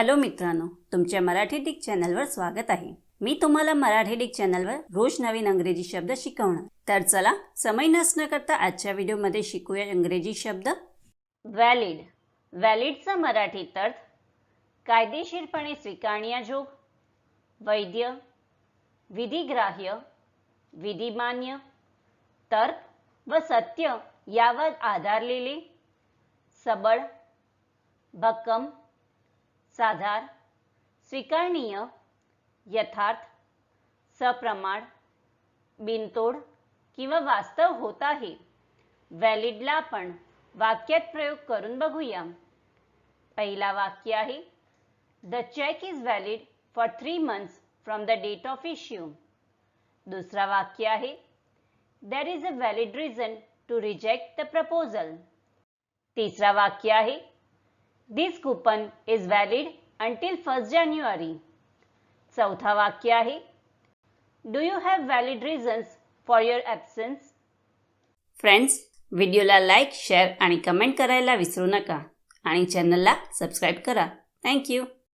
Hello मित्रांनो तुमच्या Marathi Dick चॅनलवर स्वागत आहे. मी तुम्हाला मराठी डिक चॅनलवर रोज नवीन अंग्रेजी शब्द शिकवणार. तर चला समय नसणं करता आजच्या व्हिडिओमध्ये शिकूया इंग्रजी शब्द. व्हॅलिड व्हॅलिडचा मराठीत अर्थ कायदेशीरपणे स्वीकारण्याजोग वैद्य विधिग्राह्य विधिमान्य तर्क व सत्य यावर आधारलेले सबळ भक्कम साधार स्वीकारणीय यथार्थ सप्रमाण बिनतोड किंवा वास्तव होत आहे. व्हॅलिडला आपण वाक्यात प्रयोग करून बघूया. पहिला वाक्य आहे the cheque is valid for three months from the date of issue दुसरा वाक्य आहे there is a valid reason to reject the proposal तिसरा वाक्य आहे this coupon is valid until first January चौथा वाक्य आहे. Do you have valid reasons for your absence friends व्हिडिओला लाईक शेअर आणि कमेंट करायला विसरू नका. आणि चॅनलला सबस्क्राईब करा. थँक्यू